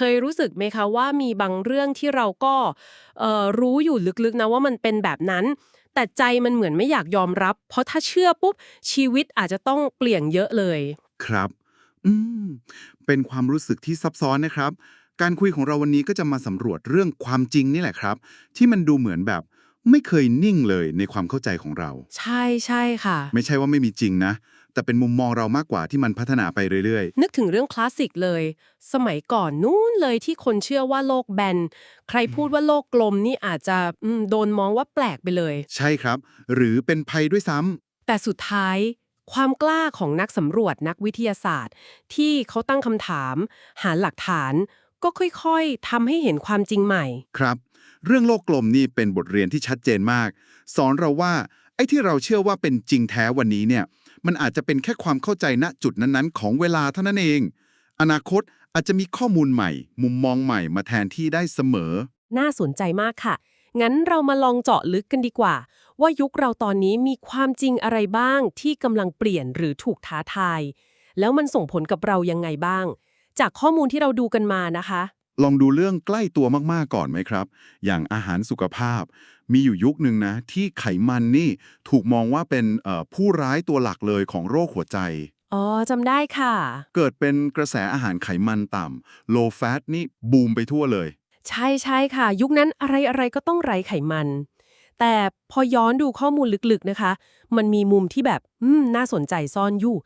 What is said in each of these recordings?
เคยรู้สึกไหมคะว่ามีบางเรื่องที่เราก็เอ่อรู้อยู่ลึกๆนะว่ามันเป็นแบบนั้น แต่ใจมันเหมือนไม่อยากยอมรับ เพราะถ้าเชื่อปุ๊บชีวิตอาจจะต้องเปลี่ยนเยอะเลย ครับ อืมเป็นความรู้สึกที่ซับซ้อนนะครับ การคุยของเราวันนี้ก็จะมาสำรวจเรื่องความจริงนี่แหละครับ ที่มันดูเหมือนแบบไม่เคยนิ่งเลยในความเข้าใจของเรา ใช่ใช่ค่ะ ไม่ใช่ว่าไม่มีจริงนะ แต่เป็นมุมมองเรามากกว่าที่มันพัฒนาไปเรื่อยนึกถึงเรื่องคลาสสิกเลย สมัยก่อนนู้นเลยที่คนเชื่อว่าโลกแบน ใครพูดว่าโลกกลมนี่อาจจะอืมโดนมองว่าแปลกไปเลย ๆ ใช่ครับ หรือเป็นภัยด้วยซ้ำแต่สุดท้าย ความกล้าของนักสำรวจนักวิทยาศาสตร์ ที่เขาตั้งคำถาม หาหลักฐาน ก็ค่อยๆทำให้เห็นความจริงใหม่ ครับ เรื่องโลกกลมนี่เป็นบทเรียนที่ชัดเจนมาก สอนเราว่าไอ้ที่เราเชื่อว่าเป็นจริงแท้วันนี้เนี่ย มันอาจจะเป็นแค่ความเข้าใจณจุดนั้นๆ ของเวลาเท่านั้นเอง อนาคตอาจจะมีข้อมูลใหม่ มุมมองใหม่มาแทนที่ได้เสมอ น่าสนใจมากค่ะ งั้นเรามาลองเจาะลึกกันดีกว่า ว่ายุคเราตอนนี้มีความจริงอะไรบ้างที่กำลังเปลี่ยนหรือถูกท้าทาย แล้วมันส่งผลกับเรายังไงบ้าง จากข้อมูลที่เราดูกันมานะคะ ลองดูเรื่องใกล้ตัวมากๆก่อนไหมครับ อย่างอาหารสุขภาพ มีอยู่ยุคหนึ่งนะ ที่ไขมันนี่ถูกมองว่าเป็นเอ่อผู้ร้ายตัวหลักเลยของโรคหัวใจ อ๋อจำได้ค่ะ เกิดเป็นกระแสอาหารไขมันต่ำ low fat นี่บูมไปทั่วเลย ใช่ใช่ค่ะ ยุคนั้นอะไรอะไรก็ต้องไร้ไขมัน แต่พอย้อนดูข้อมูลลึกๆนะคะ มันมีมุมที่แบบ อืม น่าสนใจซ่อนอยู่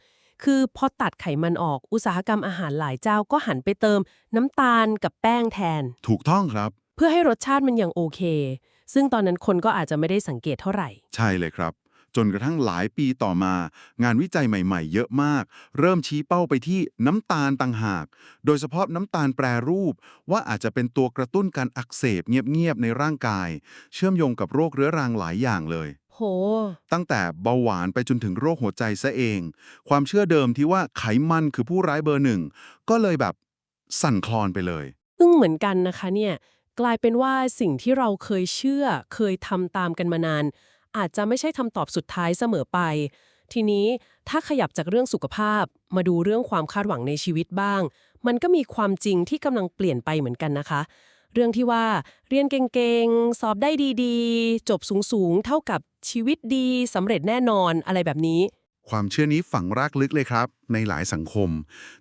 คือพอตัดไขมันออกอุตสาหกรรมอาหารหลายเจ้าก็หันไปเติม น้ำตาลกับแป้งแทน ถูกต้องครับ เพื่อให้รสชาติมันยังโอเค ซึ่งตอนนั้นคนก็อาจจะไม่ได้สังเกตเท่าไหร่ ใช่เลยครับ จนกระทั่งหลายปีต่อมา งานวิจัยใหม่ๆ เยอะมาก เริ่มชี้เป้าไปที่น้ำตาลต่างหาก โดยเฉพาะน้ำตาลแปรรูป ว่าอาจจะเป็นตัวกระตุ้นการอักเสบเงียบๆในร่างกาย เชื่อมโยงกับโรคเรื้อรังหลายอย่างเลย โห ตั้งแต่เบาหวานไปจนถึงโรคหัวใจซะเอง ความเชื่อเดิมที่ว่าไขมันคือผู้ร้ายเบอร์หนึ่ง ก็เลยแบบสั่นคลอนไปเลยอึ้งเหมือนกันนะคะเนี่ย กลายเป็นว่าสิ่งที่เราเคยเชื่อ เคยทำตามกันมานาน อาจจะไม่ใช่คำตอบสุดท้ายเสมอไป ทีนี้ถ้าขยับจากเรื่องสุขภาพ มาดูเรื่องความคาดหวังในชีวิตบ้าง มันก็มีความจริงที่กำลังเปลี่ยนไปเหมือนกันนะคะเรื่องที่ว่าเรียนเก่งๆ สอบได้ดีๆ จบสูงๆ เท่ากับ ชีวิตดีสำเร็จแน่นอนอะไรแบบนี้ ความเชื่อนี้ฝังรากลึกเลยครับ ในหลายสังคม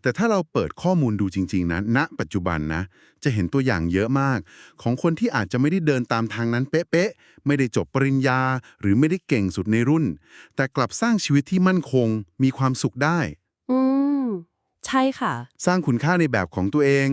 แต่ถ้าเราเปิดข้อมูลดูจริง ๆนะณปัจจุบันนะ จะเห็นตัวอย่างเยอะมาก ของคนที่อาจจะไม่ได้เดินตามทางนั้นเป๊ะๆไม่ได้จบปริญญา หรือไม่ได้เก่งสุดในรุ่น แต่กลับสร้างชีวิตที่มั่นคง มีความสุขได้ อืมใช่ค่ะ สร้างคุณค่าในแบบของตัวเอง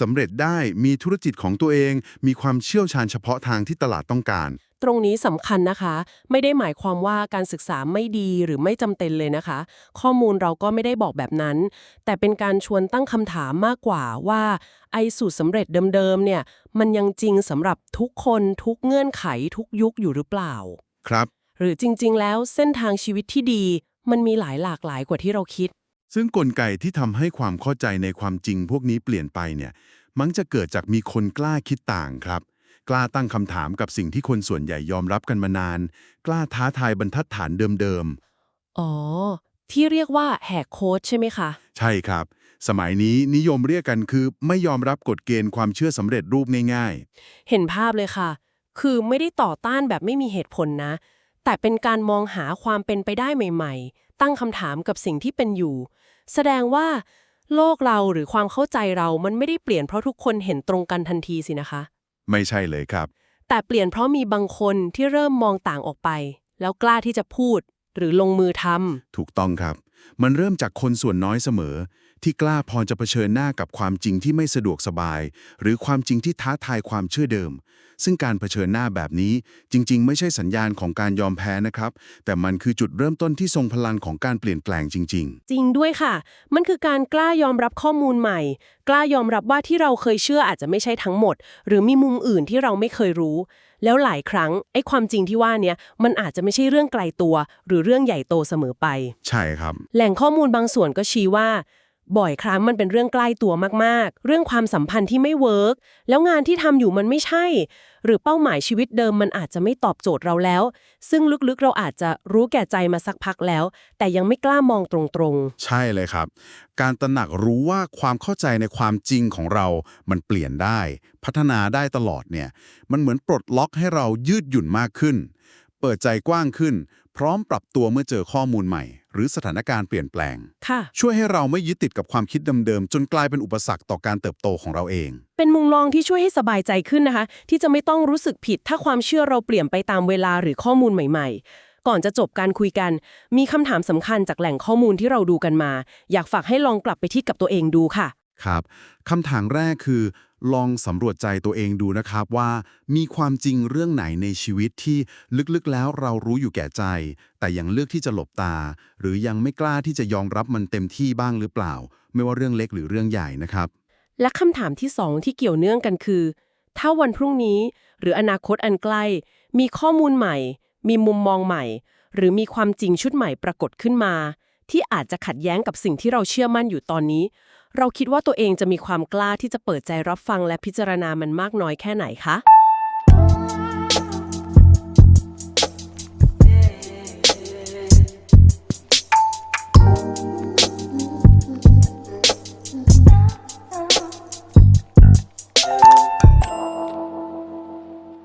สำเร็จได้มีธุรกิจของตัวเอง มีความเชี่ยวชาญเฉพาะทางที่ตลาดต้องการ ตรงนี้สำคัญนะคะ ไม่ได้หมายความว่าการศึกษาไม่ดีหรือไม่จำเป็นเลยนะคะ ข้อมูลเราก็ไม่ได้บอกแบบนั้น แต่เป็นการชวนตั้งคำถามมากกว่าว่า ไอ้สูตรสำเร็จเดิมๆเนี่ย มันยังจริงสำหรับทุกคนทุกเงื่อนไขทุกยุคอยู่หรือเปล่า ครับ หรือจริงๆ แล้วเส้นทางชีวิตที่ดี มันมีหลายหลากหลายกว่าที่เราคิด ซึ่งกลไกที่ทำให้ความเข้าใจในความจริงพวกนี้เปลี่ยนไปเนี่ย มักจะเกิดจากมีคนกล้าคิดต่างครับ กล้าตั้งคำถามกับสิ่งที่คนส่วนใหญ่ยอมรับกันมานาน กล้าท้าทายบรรทัดฐานเดิมอ๋อ ที่เรียกว่าแหกโค้ดใช่ไหมคะๆใช่ครับ สมัยนี้นิยมเรียกกันคือไม่ยอมรับกฎเกณฑ์ความเชื่อสำเร็จรูปง่ายเห็นภาพเลยค่ะ คือไม่ได้ต่อต้านแบบไม่มีเหตุผลนะ แต่เป็นการมองหาความเป็นไปได้ใหม่ ๆ ตั้งคำถามกับสิ่งที่เป็นอยู่ แสดงว่าโลกเราหรือความเข้าใจเรามันไม่ได้เปลี่ยนเพราะทุกคนเห็นตรงกันทันทีสินะคะๆ ไม่ใช่เลยครับ แต่เปลี่ยนเพราะมีบางคนที่เริ่มมองต่างออกไป แล้วกล้าที่จะพูดหรือลงมือทำถูกต้องครับ มันเริ่มจากคนส่วนน้อยเสมอ ที่กล้าพอจะเผชิญหน้ากับความจริงที่ไม่สะดวกสบาย หรือความจริงที่ท้าทายความเชื่อเดิม ซึ่งการเผชิญหน้าแบบนี้จริง ๆ ไม่ใช่สัญญาณของการยอมแพ้นะครับ แต่มันคือจุดเริ่มต้นที่ทรงพลังของการเปลี่ยนแปลงจริงจริงด้วยค่ะ มันคือการกล้ายอมรับข้อมูลใหม่ กล้ายอมรับว่าที่เราเคยเชื่ออาจจะไม่ใช่ทั้งหมด หรือมีมุมอื่นที่เราไม่เคยรู้ แล้วหลายครั้งไอ้ความจริงที่ว่าเนี้ยมันอาจจะไม่ใช่เรื่องไกลตัว หรือเรื่องใหญ่โตเสมอไปๆใช่ครับ แหล่งข้อมูลบางส่วนก็ชี้ว่า บ่อยครั้งมันเป็นเรื่องใกล้ตัวมากๆ เรื่องความสัมพันธ์ที่ไม่เวิร์กแล้วงานที่ทำอยู่มันไม่ใช่ หรือเป้าหมายชีวิตเดิมมันอาจจะไม่ตอบโจทย์เราแล้ว ซึ่งลึกๆเราอาจจะรู้แก่ใจมาสักพักแล้ว แต่ยังไม่กล้ามองตรงๆ ใช่เลยครับ การตระหนักรู้ว่าความเข้าใจในความจริงของเรา มันเปลี่ยนได้ พัฒนาได้ตลอดเนี่ย มันเหมือนปลดล็อกให้เรายืดหยุ่นมากขึ้น ปิดใจกว้างขึ้น พร้อมปรับตัวเมื่อเจอข้อมูลใหม่ หรือสถานการณ์เปลี่ยนแปลง ค่ะ ช่วยให้เราไม่ยึดติดกับความคิดเดิมๆ จนกลายเป็นอุปสรรคต่อการเติบโตของเราเอง เป็นมุมมองที่ช่วยให้สบายใจขึ้นนะคะ ที่จะไม่ต้องรู้สึกผิดถ้าความเชื่อเราเปลี่ยนไปตามเวลาหรือข้อมูลใหม่ ๆ ก่อนจะจบการคุยกัน มีคำถามสำคัญจากแหล่งข้อมูลที่เราดูกันมา อยากฝากให้ลองกลับไปที่กับตัวเองดูค่ะ ครับคำถามแรกคือ ลองสำรวจใจตัวเองดูนะครับว่า มีความจริงเรื่องไหนในชีวิตที่ลึกๆแล้วเรารู้อยู่แก่ใจ แต่ยังเลือกที่จะหลบตา หรือยังไม่กล้าที่จะยอมรับมันเต็มที่บ้างหรือเปล่า ไม่ว่าเรื่องเล็กหรือเรื่องใหญ่นะครับ และคำถามที่สองที่เกี่ยวเนื่องกันคือ ถ้าวันพรุ่งนี้ หรืออนาคตอันใกล้ มีข้อมูลใหม่ มีมุมมองใหม่ หรือมีความจริงชุดใหม่ปรากฏขึ้นมา ที่อาจจะขัดแย้งกับสิ่งที่เราเชื่อมั่นอยู่ตอนนี้ เราคิดว่าตัวเองจะมีความกล้าที่จะเปิดใจรับฟังและพิจารณามันมากน้อยแค่ไหนคะ